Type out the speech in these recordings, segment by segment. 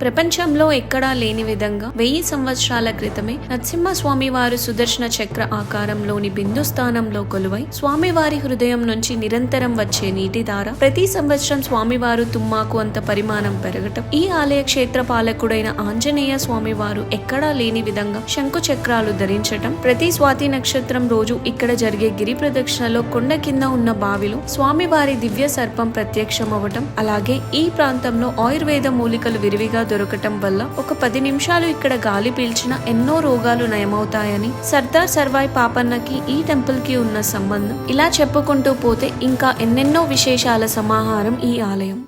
ప్రపంచంలో ఎక్కడా లేని విధంగా వెయ్యి సంవత్సరాల క్రితమే నరసింహస్వామి వారు సుదర్శన చక్ర ఆకారంలోని బిందు స్థానంలో కొలువై స్వామివారి హృదయం నుంచి నిరంతరం వచ్చే నీటి ధార ప్రతి సంవత్సరం స్వామివారు తుమ్మాకు అంత పరిమాణం పెరగటం. ఈ ఆలయ క్షేత్ర పాలకుడైన ఆంజనేయ స్వామివారు ఎక్కడా లేని విధంగా శంకు చక్రాలు ధరించటం. ప్రతి స్వాతి నక్షత్రం రోజు ఇక్కడ జరిగే గిరి ప్రదక్షిణలో కొండ కింద ఉన్న బావిలో స్వామివారి దివ్య సర్పం ప్రత్యక్షమవటం అలాగే ఈ ప్రాంతంలో ఆయుర్వేద మూలికలు విరివిగా దొరకటం వల్ల ఒక పది నిమిషాలు ఇక్కడ గాలి పీల్చిన ఎన్నో రోగాలు నయమవుతాయని సర్దార్ సర్వాయి పాపన్నకి ఈ టెంపుల్కి ఉన్న సంబంధం ఇలా చెప్పుకుంటూ పోతే ఇంకా ఎన్నెన్నో విశేషాల సమాహారం ఈ ఆలయం.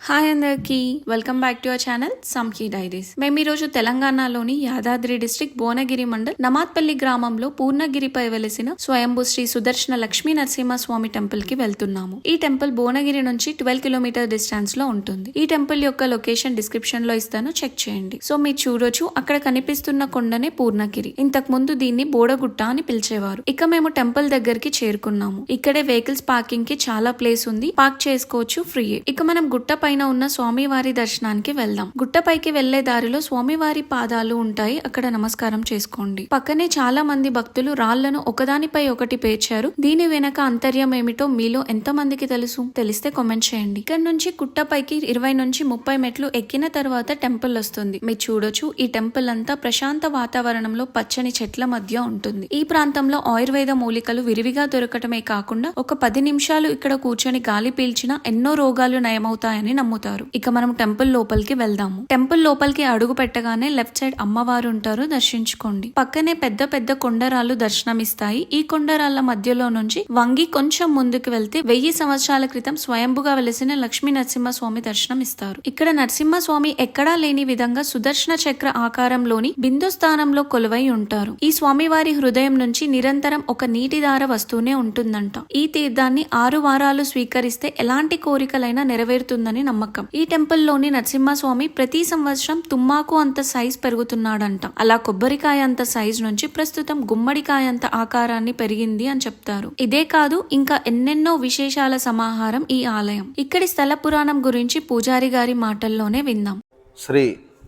హాయ్ అందరికీ. Welcome back to our channel Sanki diaries మేము ఈరోజు తెలంగాణలోని యాదాద్రి డిస్ట్రిక్ట్ భువనగిరి మండల్ నమాత్పల్లి గ్రామంలో పూర్ణగిరిపై వెలిసిన స్వయంభూ శ్రీ సుదర్శన లక్ష్మీ నరసింహస్వామి టెంపుల్కి వెళ్తున్నాము. ఈ టెంపుల్ భువనగిరి నుంచి ట్వెల్వ్ కిలోమీటర్ డిస్టెన్స్లో ఉంటుంది. ఈ టెంపుల్ యొక్క లొకేషన్ డిస్క్రిప్షన్లో ఇస్తాను చెక్ చేయండి. సో మీరు చూడొచ్చు అక్కడ కనిపిస్తున్న కొండనే పూర్ణగిరి. ఇంతకు ముందు దీన్ని బోడగుట్ట అని పిలిచేవారు. ఇక మేము టెంపుల్ దగ్గరికి చేరుకున్నాము. ఇక్కడే వెహికల్స్ పార్కింగ్కి చాలా ప్లేస్ ఉంది. పార్క్ చేసుకోవచ్చు ఫ్రీ ఇక మనం గుట్ట పైన ఉన్న స్వామివారి దర్శనానికి వెళ్దాం. గుట్టపైకి వెళ్ళే దారిలో స్వామివారి పాదాలు ఉంటాయి. అక్కడ నమస్కారం చేసుకోండి. పక్కనే చాలా మంది భక్తులు రాళ్ళను ఒకదానిపై ఒకటి పేర్చారు. దీని వెనక అంతర్యం ఏమిటో మీలో ఎంత మందికి తెలుసు? తెలిస్తే కామెంట్ చేయండి. ఇక్కడ నుంచి గుట్టపైకి ఇరవై నుంచి ముప్పై మెట్లు ఎక్కిన తర్వాత టెంపుల్ వస్తుంది. మీరు చూడొచ్చు ఈ టెంపుల్ అంతా ప్రశాంత వాతావరణంలో పచ్చని చెట్ల మధ్య ఉంటుంది. ఈ ప్రాంతంలో ఆయుర్వేద మూలికలు విరివిగా దొరకటమే కాకుండా ఒక పది నిమిషాలు ఇక్కడ కూర్చొని గాలి పీల్చినా ఎన్నో రోగాలు నయమవుతాయని నమ్ముతారు. ఇక మనం టెంపుల్ లోపలికి వెళ్దాము. టెంపుల్ లోపలికి అడుగు పెట్టగానే లెఫ్ట్ సైడ్ అమ్మవారు ఉంటారు దర్శించుకోండి. పక్కనే పెద్ద పెద్ద కొండరాలు దర్శనమిస్తాయి. ఈ కొండరాళ్ళ మధ్యలో నుంచి వంగి కొంచెం ముందుకు వెళ్తే వెయ్యి సంవత్సరాల క్రితం స్వయంభుగా వెలిసిన లక్ష్మీ నరసింహస్వామి దర్శనం ఇస్తారు ఇక్కడ నరసింహస్వామి ఎక్కడా లేని విధంగా సుదర్శన చక్ర ఆకారంలోని బిందు స్థానంలో కొలువై ఉంటారు. ఈ స్వామివారి హృదయం నుంచి నిరంతరం ఒక నీటి దార వస్తూనే ఉంటుందంట. ఈ తీర్థాన్ని ఆరు వారాలు స్వీకరిస్తే ఎలాంటి కోరికలైనా నెరవేరుతుందని నమ్మకం. ఈ టెంపుల్లోని నరసింహస్వామి ప్రతి సంవత్సరం తుమ్మాకు అంత సైజ్ పెరుగుతున్నాడంట. అలా కొబ్బరికాయ అంత సైజ్ నుంచి ప్రస్తుతం గుమ్మడికాయ అంత ఆకారాన్ని పెరిగింది అని చెప్తారు. ఇదే కాదు ఇంకా ఎన్నెన్నో విశేషాల సమాహారం ఈ ఆలయం. ఇక్కడి స్థల పురాణం గురించి పూజారి గారి మాటల్లోనే విందాం. శ్రీ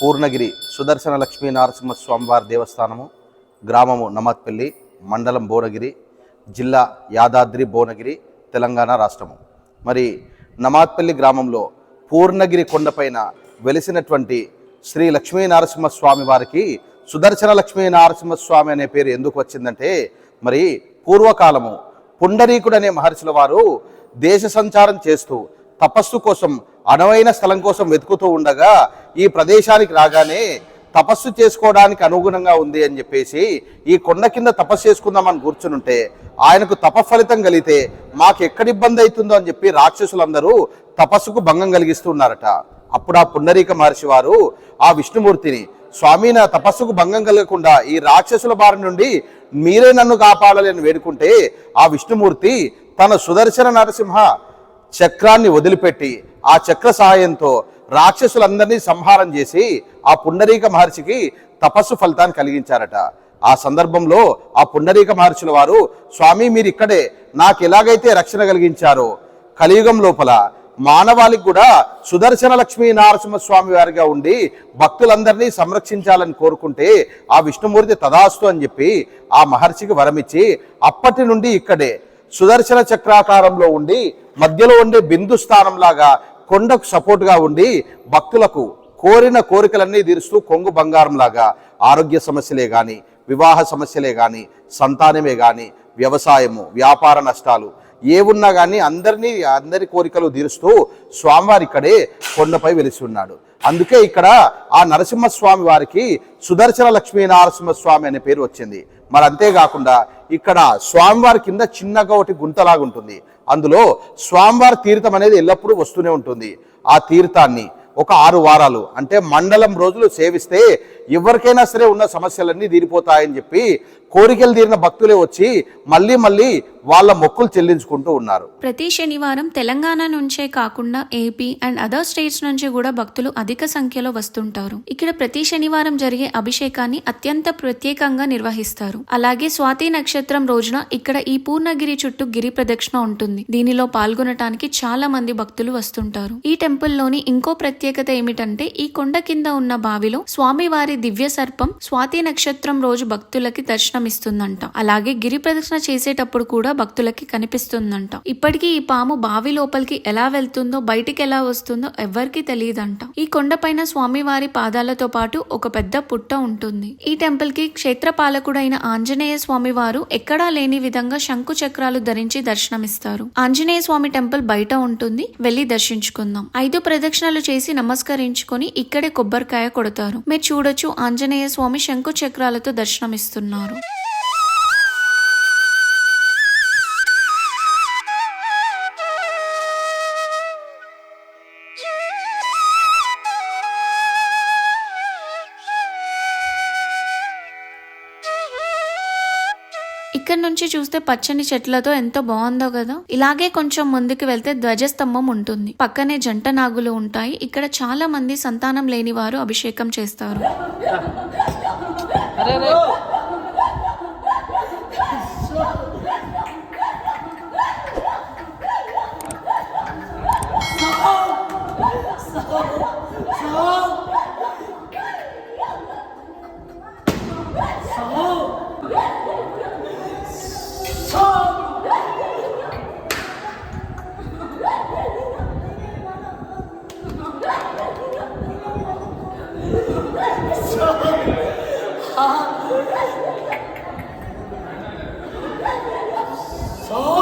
పూర్ణగిరి సుదర్శన లక్ష్మీ నరసింహస్వామి వారి దేవస్థానము గ్రామము నమత్పల్లి మండలం భువనగిరి జిల్లా యాదాద్రి భువనగిరి తెలంగాణ రాష్ట్రము. మరి నమాత్పల్లి గ్రామంలో పూర్ణగిరి కొండపైన వెలిసినటువంటి శ్రీ లక్ష్మీ నరసింహస్వామి వారికి సుదర్శన లక్ష్మీ నరసింహస్వామి అనే పేరు ఎందుకు వచ్చిందంటే మరి పూర్వకాలము పుండరీకుడు అనే మహర్షుల వారు దేశ సంచారం చేస్తూ తపస్సు కోసం అనువైన స్థలం కోసం వెతుకుతూ ఉండగా ఈ ప్రదేశానికి రాగానే తపస్సు చేసుకోవడానికి అనుగుణంగా ఉంది అని చెప్పేసి ఈ కొండ కింద తపస్సు చేసుకుందామని కూర్చునుంటే ఆయనకు తప ఫలితం కలిగితే మాకు ఎక్కడ ఇబ్బంది అవుతుందో అని చెప్పి రాక్షసులందరూ తపస్సుకు భంగం కలిగిస్తున్నారట అప్పుడు ఆ పుండరీక మహర్షి వారు ఆ విష్ణుమూర్తిని స్వామి నా తపస్సుకు భంగం కలగకుండా ఈ రాక్షసుల బారి నుండి మీరే నన్ను కాపాడాలి అని వేడుకుంటే ఆ విష్ణుమూర్తి తన సుదర్శన నరసింహ చక్రాన్ని వదిలిపెట్టి ఆ చక్ర సహాయంతో రాక్షసులందరినీ సంహారం చేసి ఆ పుండరీక మహర్షికి తపస్సు ఫలితాన్ని కలిగించారట. ఆ సందర్భంలో ఆ పుండరీక మహర్షుల వారు స్వామి మీరు ఇక్కడే నాకు ఎలాగైతే రక్షణ కలిగించారో కలియుగం లోపల మానవాళికి కూడా సుదర్శన లక్ష్మీ నరసింహస్వామి వారిగా ఉండి భక్తులందరినీ సంరక్షించాలని కోరుకుంటే ఆ విష్ణుమూర్తి తదాస్తు అని చెప్పి ఆ మహర్షికి వరమిచ్చి అప్పటి నుండి ఇక్కడే సుదర్శన చక్రాకారంలో ఉండి మధ్యలో ఉండే బిందు స్థానంలాగా కొండకు సపోర్ట్గా ఉండి భక్తులకు కోరిన కోరికలన్నీ తీరుస్తూ కొంగు బంగారంలాగా ఆరోగ్య సమస్యలే కానీ వివాహ సమస్యలే కానీ సంతానమే కానీ వ్యవసాయము వ్యాపార నష్టాలు ఏ ఉన్నా కానీ అందరినీ అందరి కోరికలు తీరుస్తూ స్వామివారి ఇక్కడే కొండపై వెలిసి ఉన్నాడు. అందుకే ఇక్కడ ఆ నరసింహస్వామి వారికి సుదర్శన లక్ష్మీ నరసింహస్వామి అనే పేరు వచ్చింది. మరి అంతేకాకుండా ఇక్కడ స్వామివారి కింద చిన్నగా ఒకటి గుంతలాగా ఉంటుంది. అందులో స్వామివారి తీర్థం అనేది ఎల్లప్పుడూ వస్తూనే ఉంటుంది. ఆ తీర్థాన్ని ఒక ఆరు వారాలు అంటే మండలం రోజులు సేవిస్తే ఎవరికైనా సరే ఉన్న సమస్యలన్నీ తీరిపోతాయని చెప్పి కోరికలు తీరిన భక్తులే వచ్చి మళ్ళీ మళ్ళీ వాళ్ళ మొక్కులు చెల్లించుకుంటూ ఉన్నారు. ప్రతి శనివారం తెలంగాణ నుంచే కాకుండా ఏపీ అండ్ అదర్ స్టేట్స్ నుంచి కూడా భక్తులు అధిక సంఖ్యలో వస్తుంటారు. ఇక్కడ ప్రతి శనివారం జరిగే అభిషేకాన్ని అత్యంత ప్రత్యేకంగా నిర్వహిస్తారు. అలాగే స్వాతి నక్షత్రం రోజున ఇక్కడ ఈ పూర్ణగిరి చుట్టూ గిరి ప్రదక్షిణ ఉంటుంది. దీనిలో పాల్గొనటానికి చాలా మంది భక్తులు వస్తుంటారు. ఈ టెంపుల్లోని ఇంకో ప్రత్యేకత ఏమిటంటే ఈ కొండ కింద ఉన్న బావిలో స్వామివారి దివ్య సర్పం స్వాతి నక్షత్రం రోజు భక్తులకి దర్శనమిస్తుందంట. అలాగే గిరి ప్రదక్షిణ చేసేటప్పుడు కూడా భక్తులకి కనిపిస్తుందంట. ఇప్పటికీ ఈ పాము బావి లోపలికి ఎలా వెళ్తుందో బయటికి ఎలా వస్తుందో ఎవ్వరికీ తెలియదంట. ఈ కొండపైన స్వామివారి పాదాలతో పాటు ఒక పెద్ద పుట్ట ఉంటుంది. ఈ టెంపుల్కి క్షేత్ర పాలకుడైన ఆంజనేయ స్వామి వారు ఎక్కడా లేని విధంగా శంకు చక్రాలు ధరించి దర్శనమిస్తారు. ఆంజనేయ స్వామి టెంపుల్ బయట ఉంటుంది. వెళ్ళి దర్శించుకుందాం. ఐదు ప్రదక్షిణలు చేసి నమస్కరించుకొని ఇక్కడే కొబ్బరికాయ కొడతారు. మీరు చూడొచ్చు ఆంజనేయ స్వామి శంకు చక్రాలతో దర్శనమిస్తున్నారు. నుంచి చూస్తే పచ్చని చెట్లతో ఎంతో బాగుందో కదా? ఇలాగే కొంచెం ముందుకు వెళ్తే ధ్వజస్తంభం ఉంటుంది. పక్కనే జంట నాగులు ఉంటాయి. ఇక్కడ చాలా మంది సంతానం లేని వారు అభిషేకం చేస్తారు. Sağ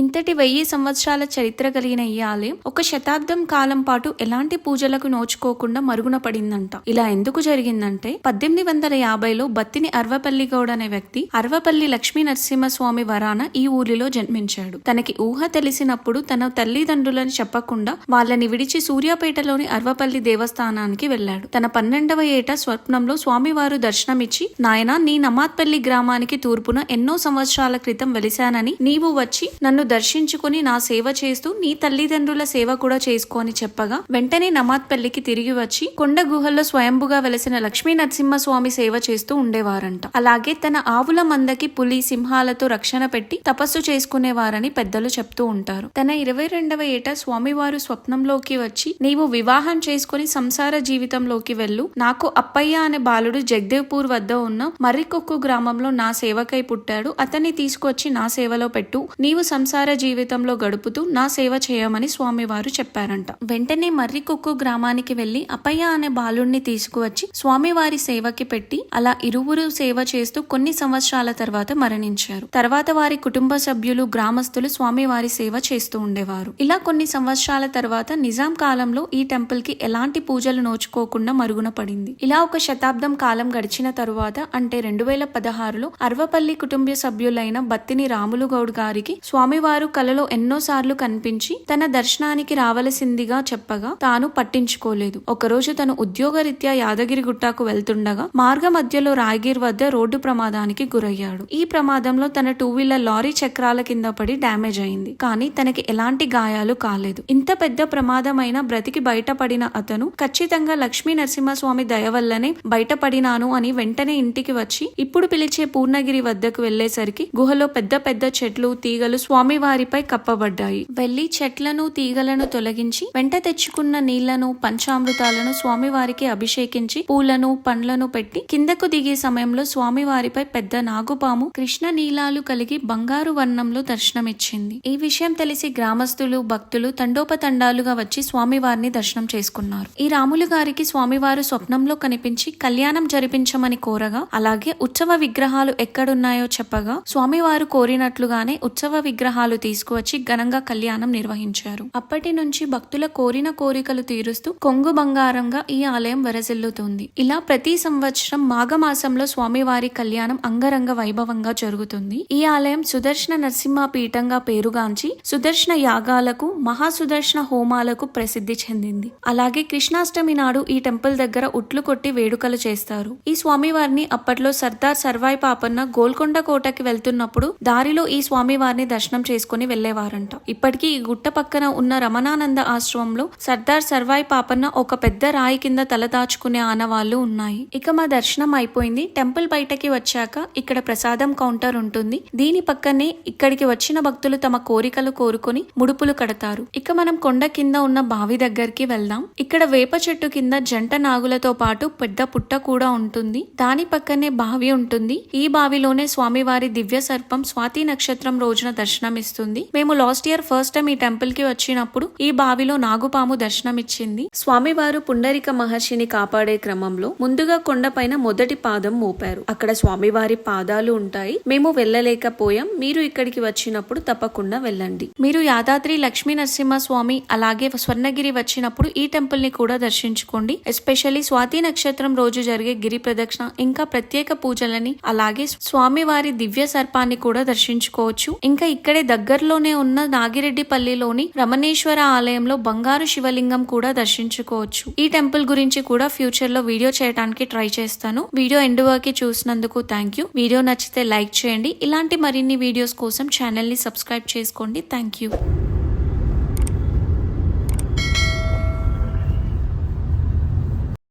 ఇంతటి వెయ్యి సంవత్సరాల చరిత్ర కలిగిన ఈ ఆలయం ఒక శతాబ్దం కాలం పాటు ఎలాంటి పూజలకు నోచుకోకుండా మరుగున పడిందంట. ఇలా ఎందుకు జరిగిందంటే పద్దెనిమిది వందల యాభైలో బత్తిని అర్వపల్లి గౌడ్ అనే వ్యక్తి అర్వపల్లి లక్ష్మీ నరసింహస్వామి వరాన ఈ ఊరిలో జన్మించాడు. తనకి ఊహ తెలిసినప్పుడు తన తల్లిదండ్రులను చెప్పకుండా వాళ్ళని విడిచి సూర్యాపేటలోని అర్వపల్లి దేవస్థానానికి వెళ్ళాడు. తన పన్నెండవ ఏట స్వప్నంలో స్వామివారు దర్శనమిచ్చి నాయనా నీ నమాత్పల్లి గ్రామానికి తూర్పున ఎన్నో సంవత్సరాల క్రితం వెలిశానని నీవు వచ్చి నన్ను దర్శించుకుని నా సేవ చేస్తూ నీ తల్లిదండ్రుల సేవ కూడా చేసుకొని చెప్పగా వెంటనే నమాత్పల్లికి తిరిగి వచ్చి కొండ గుహల్లో స్వయంభుగా వెలసిన లక్ష్మీ నరసింహస్వామి సేవ చేస్తూ ఉండేవారంట. అలాగే తన ఆవుల మందకి పులి సింహాలతో రక్షణ పెట్టి తపస్సు చేసుకునేవారని పెద్దలు చెప్తూ ఉంటారు. తన ఇరవై రెండవ ఏట స్వామివారు స్వప్నంలోకి వచ్చి నీవు వివాహం చేసుకుని సంసార జీవితంలోకి వెళ్ళు. నాకు అప్పయ్య అనే బాలుడు జగదేవ్పూర్ వద్ద ఉన్న మర్రికొక్కు గ్రామంలో నా సేవకై పుట్టాడు. అతన్ని తీసుకొచ్చి నా సేవలో పెట్టు. నీవు సంసార జీవితంలో గడుపుతూ నా సేవ చేయమని స్వామివారు చెప్పారంట. వెంటనే మర్రికొక్కు గ్రామానికి వెళ్ళి అప్పయ్య అనే బాలుణ్ణి తీసుకువచ్చి స్వామివారి సేవకి పెట్టి అలా ఇరువురు సేవ చేస్తూ కొన్ని సంవత్సరాల తర్వాత మరణించారు. తర్వాత వారి కుటుంబ సభ్యులు గ్రామస్తులు స్వామివారి సేవ చేస్తూ ఉండేవారు. ఇలా కొన్ని సంవత్సరాల తర్వాత నిజాం కాలంలో ఈ టెంపుల్కి ఎలాంటి పూజలు నోచుకోకుండా మరుగున పడింది. ఇలా ఒక శతాబ్దం కాలం గడిచిన తరువాత అంటే రెండు వేల పదహారులో అర్వపల్లి కుటుంబ సభ్యులైన బత్తిని రాములు గౌడ్ గారికి స్వామివారి వారు కలలో ఎన్నోసార్లు కనిపించి తన దర్శనానికి రావలసిందిగా చెప్పగా తాను పట్టించుకోలేదు. ఒకరోజు తను ఉద్యోగరీత్యా యాదగిరి గుట్టాకు వెళ్తుండగా మార్గ మధ్యలో రాయగిర్ వద్ద రోడ్డు ప్రమాదానికి గురయ్యాడు. ఈ ప్రమాదంలో తన టూ వీలర్ లారీ చక్రాల కింద పడి డ్యామేజ్ అయింది. కానీ తనకి ఎలాంటి గాయాలు కాలేదు. ఇంత పెద్ద ప్రమాదమైన బ్రతికి బయటపడిన అతను ఖచ్చితంగా లక్ష్మీ నరసింహస్వామి దయ వల్లనే బయటపడినాను అని వెంటనే ఇంటికి వచ్చి ఇప్పుడు పిలిచే పూర్ణగిరి వద్దకు వెళ్ళేసరికి గుహలో పెద్ద పెద్ద చెట్లు తీగలు స్వామి వారిపై కప్పబడ్డాయి. వెళ్ళి చెట్లను తీగలను తొలగించి వెంట తెచ్చుకున్న నీళ్ళను పంచామృతాలను స్వామివారికి అభిషేకించి పూలను పండ్లను పెట్టి కిందకు దిగే సమయంలో స్వామివారిపై పెద్ద నాగుపాము కృష్ణ నీలాలు కలిగి బంగారు వర్ణంలో దర్శనమిచ్చింది. ఈ విషయం తెలిసి గ్రామస్తులు భక్తులు తండోపతండాలుగా వచ్చి స్వామివారిని దర్శనం చేసుకున్నారు. ఈ రాములు గారికి స్వామివారు స్వప్నంలో కనిపించి కళ్యాణం జరిపించమని కోరగా అలాగే ఉత్సవ విగ్రహాలు ఎక్కడున్నాయో చెప్పగా స్వామివారు కోరినట్లుగానే ఉత్సవ విగ్రహాలు విగ్రహాలు తీసుకువచ్చి ఘనంగా కళ్యాణం నిర్వహించారు. అప్పటి నుంచి భక్తుల కోరిన కోరికలు తీరుస్తూ కొంగు బంగారంగా ఈ ఆలయం వరసిల్లుతుంది. ఇలా ప్రతి సంవత్సరం మాఘమాసంలో స్వామివారి కళ్యాణం అంగరంగ వైభవంగా జరుగుతుంది. ఈ ఆలయం సుదర్శన నరసింహ పీఠంగా పేరుగాంచి సుదర్శన యాగాలకు మహాసుదర్శన హోమాలకు ప్రసిద్ధి చెందింది. అలాగే కృష్ణాష్టమి నాడు ఈ టెంపుల్ దగ్గర ఉట్లు కొట్టి వేడుకలు చేస్తారు. ఈ స్వామివారిని అప్పట్లో సర్దార్ సర్వాయి పాపన్న గోల్కొండ కోటకి వెళ్తున్నప్పుడు దారిలో ఈ స్వామివారిని దర్శనం చేసుకుని వెళ్ళేవారంట ఇప్పటికీ ఈ గుట్ట పక్కన ఉన్న రమణానంద ఆశ్రమంలో సర్దార్ సర్వాయి పాపన్న ఒక పెద్ద రాయి కింద తలదాచుకునే ఆనవాళ్ళు ఉన్నాయి. ఇక మా దర్శనం అయిపోయింది. టెంపుల్ బయటకి వచ్చాక ఇక్కడ ప్రసాదం కౌంటర్ ఉంటుంది. దీని పక్కనే ఇక్కడికి వచ్చిన భక్తులు తమ కోరికలు కోరుకొని ముడుపులు కడతారు. ఇక మనం కొండ కింద ఉన్న బావి దగ్గరికి వెళ్దాం. ఇక్కడ వేప చెట్టు కింద జంట నాగులతో పాటు పెద్ద పుట్ట కూడా ఉంటుంది. దాని పక్కనే బావి ఉంటుంది. ఈ బావిలోనే స్వామివారి దివ్య సర్పం స్వాతి నక్షత్రం రోజున దర్శనం ఇస్తుంది మేము లాస్ట్ ఇయర్ ఫస్ట్ టైం ఈ టెంపుల్కి వచ్చినప్పుడు ఈ బావిలో నాగుపాము దర్శనమిచ్చింది. స్వామివారు పుండరిక మహర్షిని కాపాడే క్రమంలో ముందుగా కొండపైన మొదటి పాదం మోపారు. అక్కడ స్వామివారి పాదాలు ఉంటాయి. మేము వెళ్ళలేకపోయాం. మీరు ఇక్కడికి వచ్చినప్పుడు తప్పకుండా వెళ్ళండి. మీరు యాదాద్రి లక్ష్మీ నరసింహ స్వామి అలాగే స్వర్ణగిరి వచ్చినప్పుడు ఈ టెంపుల్ని కూడా దర్శించుకోండి. ఎస్పెషల్లీ స్వాతి నక్షత్రం రోజు జరిగే గిరి ప్రదక్షిణ ఇంకా ప్రత్యేక పూజలని అలాగే స్వామివారి దివ్య సర్పాన్ని కూడా దర్శించుకోవచ్చు. ఇంకా ఇక్కడే దగ్గరలోనే ఉన్న నాగిరెడ్డిపల్లిలోని రమణేశ్వర ఆలయంలో బంగారు శివలింగం కూడా దర్శించుకోవచ్చు. ఈ టెంపుల్ గురించి కూడా ఫ్యూచర్లో వీడియో చేయడానికి ట్రై చేస్తాను. వీడియో ఎండ్ వరకు చూసినందుకు థ్యాంక్ యూ వీడియో నచ్చితే లైక్ చేయండి. ఇలాంటి మరిన్ని వీడియోస్ కోసం ఛానల్ని సబ్స్క్రైబ్ చేసుకోండి. Thank you